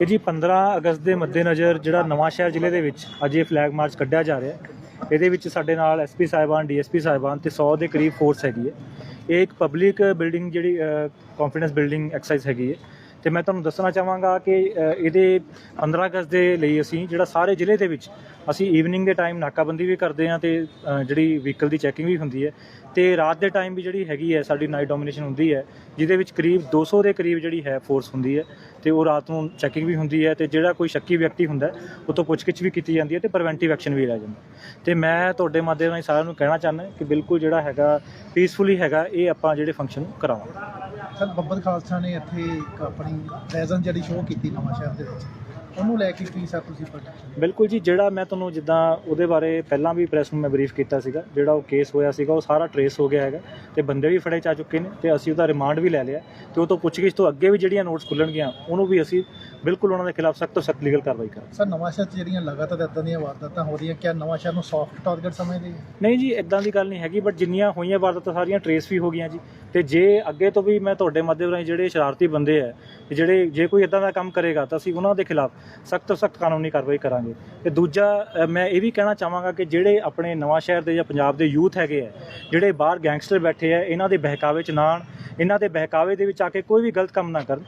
ਇਹ ਜੀ 15 ਅਗਸਤ ਦੇ ਮੱਦੇਨਜ਼ਰ ਜਿਹੜਾ ਨਵਾਂ ਸ਼ਹਿਰ ਜ਼ਿਲ੍ਹੇ ਦੇ ਵਿੱਚ ਅੱਜ ਇਹ ਫਲੈਗ ਮਾਰਚ ਕੱਢਿਆ ਜਾ ਰਿਹਾ ਹੈ। ਇਹਦੇ ਵਿੱਚ ਸਾਡੇ ਨਾਲ ਐਸਪੀ ਸਾਹਿਬਾਨ ਡੀਐਸਪੀ ਸਾਹਿਬਾਨ ਤੇ 100 ਦੇ ਕਰੀਬ ਫੋਰਸ ਹੈਗੀ ਹੈ। ਇਹ ਇੱਕ ਪਬਲਿਕ ਬਿਲਡਿੰਗ ਜਿਹੜੀ ਕੰਫੀਡੈਂਸ ਬਿਲਡਿੰਗ ਐਕਸਰਸਾਈਜ਼ ਹੈਗੀ ਹੈ। ਤੇ ਮੈਂ ਤੁਹਾਨੂੰ ਦੱਸਣਾ ਚਾਹਾਂਗਾ ਕਿ ਇਹਦੇ 15 ਅਗਸਤ ਦੇ ਲਈ ਅਸੀਂ ਜਿਹੜਾ ਸਾਰੇ ਜ਼ਿਲ੍ਹੇ ਦੇ ਵਿੱਚ ਅਸੀਂ ਈਵਨਿੰਗ ਦੇ ਟਾਈਮ ਨਾਕਾਬੰਦੀ ਵੀ ਕਰਦੇ ਹਾਂ ਤੇ ਜਿਹੜੀ ਵਹੀਕਲ ਦੀ ਚੈਕਿੰਗ ਵੀ ਹੁੰਦੀ ਹੈ। ਤੇ ਰਾਤ ਦੇ ਟਾਈਮ ਵੀ ਜਿਹੜੀ ਹੈਗੀ ਹੈ, ਸਾਡੀ ਨਾਈਟ ਡੋਮੀਨੇਸ਼ਨ ਹੁੰਦੀ ਹੈ, ਜਿਹਦੇ ਵਿੱਚ ਕਰੀਬ 200 ਦੇ ਕਰੀਬ ਜਿਹੜੀ ਹੈ ਫੋਰਸ ਹੁੰਦੀ ਹੈ ਤੇ ਉਹ ਰਾਤ ਨੂੰ ਚੈਕਿੰਗ ਵੀ ਹੁੰਦੀ ਹੈ ਤੇ ਜਿਹੜਾ ਕੋਈ ਸ਼ੱਕੀ ਵਿਅਕਤੀ ਹੁੰਦਾ ਉਹ ਤੋਂ ਪੁੱਛਗਿੱਛ ਵੀ ਕੀਤੀ ਜਾਂਦੀ ਹੈ ਤੇ ਪ੍ਰੀਵੈਂਟਿਵ ਐਕਸ਼ਨ ਵੀ ਲਿਆ ਜਾਂਦਾ ਤੇ ਮੈਂ ਤੁਹਾਡੇ ਮਾਧਿਅਮ ਰਾਹੀਂ ਸਾਰਿਆਂ ਨੂੰ ਕਹਿਣਾ ਚਾਹੁੰਦਾ ਕਿ ਬਿਲਕੁਲ ਜਿਹੜਾ ਹੈਗਾ ਪੀਸਫੁਲੀ ਹੈਗਾ, ਇਹ ਆਪਾਂ ਜਿਹੜੇ ਫੰਕਸ਼ਨ ਕਰਾਵਾਂਗੇ। ਸਰ ਬੱਬਰ ਖਾਲਸਾ ਨੇ ਇੱਥੇ ਇੱਕ ਆਪਣੀ ਪ੍ਰੈਜ਼ੈਂਸ ਜਿਹੜੀ ਸ਼ੋਅ ਕੀਤੀ ਨਵਾਂ ਸ਼ਹਿਰ ਦੇ ਵਿੱਚ। ਉਹਨੂੰ ਲੈ ਕੇ ਕੀ ਸਰ ਤੁਸੀਂ ਪ੍ਰੋਟੈਕਸ਼ਨ ਬਿਲਕੁਲ ਜੀ, ਜਿਹੜਾ ਮੈਂ ਤੁਹਾਨੂੰ ਜਿੱਦਾਂ ਉਹਦੇ ਬਾਰੇ ਪਹਿਲਾਂ ਵੀ ਪ੍ਰੈਸ ਨੂੰ ਮੈਂ ਬਰੀਫ ਕੀਤਾ ਸੀਗਾ, ਜਿਹੜਾ ਉਹ ਕੇਸ ਹੋਇਆ ਸੀਗਾ, ਉਹ ਸਾਰਾ ਟਰੇਸ ਹੋ ਗਿਆ ਹੈਗਾ ਤੇ ਬੰਦੇ ਵੀ ਫੜੇ ਜਾ ਚੁੱਕੇ ਨੇ ਤੇ ਅਸੀਂ ਉਹਦਾ ਰਿਮਾਂਡ ਵੀ ਲੈ ਲਿਆ। ਤੇ ਉਹ ਤੋਂ ਪੁੱਛਗਿੱਛ ਤੋਂ ਅੱਗੇ ਵੀ ਜਿਹੜੀਆਂ ਨੋਟਸ ਖੁੱਲਣਗੀਆਂ, ਉਹਨੂੰ ਵੀ ਅਸੀਂ ਬਿਲਕੁਲ ਉਹਨਾਂ ਦੇ ਖਿਲਾਫ ਸਖਤ ਤੋਂ ਸਖਤ ਲੀਗਲ ਕਾਰਵਾਈ ਕਰਾਂਗੇ। ਸਰ ਨਵਾਂ ਸ਼ਹਿਰ 'ਚ ਜਿਹੜੀਆਂ ਲਗਾਤਾਰ ਇਦਾਂ ਦੀਆਂ ਵਾਰਦਾਤਾਂ ਹੋ ਰਹੀਆਂ ਕਿਆ ਨਵਾਂ ਸ਼ਹਿਰ ਨੂੰ ਸੌਫਟ ਟਾਰਗੇਟ ਸਮਝਦੇ? ਨਹੀਂ ਜੀ ਇਦਾਂ ਦੀ ਗੱਲ ਨਹੀਂ ਹੈਗੀ ਬਟ ਜਿੰਨੀਆਂ ਹੋਈਆਂ ਵਾਰਦਾਤਾਂ ਸਾਰੀਆਂ ਟਰੇਸ ਵੀ ਹੋ ਗਈਆਂ ਜੀ। ਤੇ ਜੇ ਅੱਗੇ ਤੋਂ ਵੀ ਮੈਂ ਤੁਹਾਡੇ ਮਾਧਿਅਮ ਰਾਹੀਂ ਜਿਹੜੇ ਸ਼ਰਾਰਤੀ ਬੰਦੇ ਆ ਜਿਹੜੇ ਜੇ ਕੋਈ ਇਦਾਂ ਦਾ ਕੰਮ ਕਰੇਗਾ ਤਾਂ ਅਸੀਂ ਉਹਨਾਂ ਦੇ ਖਿਲਾਫ ਸਖਤ ਤੋਂ ਸਖਤ ਕਾਨੂੰਨੀ ਕਾਰਵਾਈ ਕਰਾਂਗੇ। ਤੇ ਦੂਜਾ ਮੈਂ ਇਹ ਵੀ ਕਹਿਣਾ ਚਾਹਾਂਗਾ ਕਿ ਜਿਹੜੇ ਆਪਣੇ ਨਵਾਂ ਸ਼ਹਿਰ ਦੇ ਜਾਂ ਪੰਜਾਬ ਦੇ ਯੂਥ ਹੈਗੇ ਆ ਜਿਹੜੇ ਬਾਹਰ ਗੈਂਗਸਟਰ ਬੈਠੇ ਆ ਇਹਨਾਂ ਦੇ ਬਹਿਕਾਵੇ ਚ ਨਾ ਇਹਨਾਂ ਦੇ ਬਹਿਕਾਵੇ ਦੇ ਵਿੱਚ ਆ ਕੇ ਕੋਈ ਵੀ ਗਲਤ ਕੰਮ ਨਾ ਕਰਨ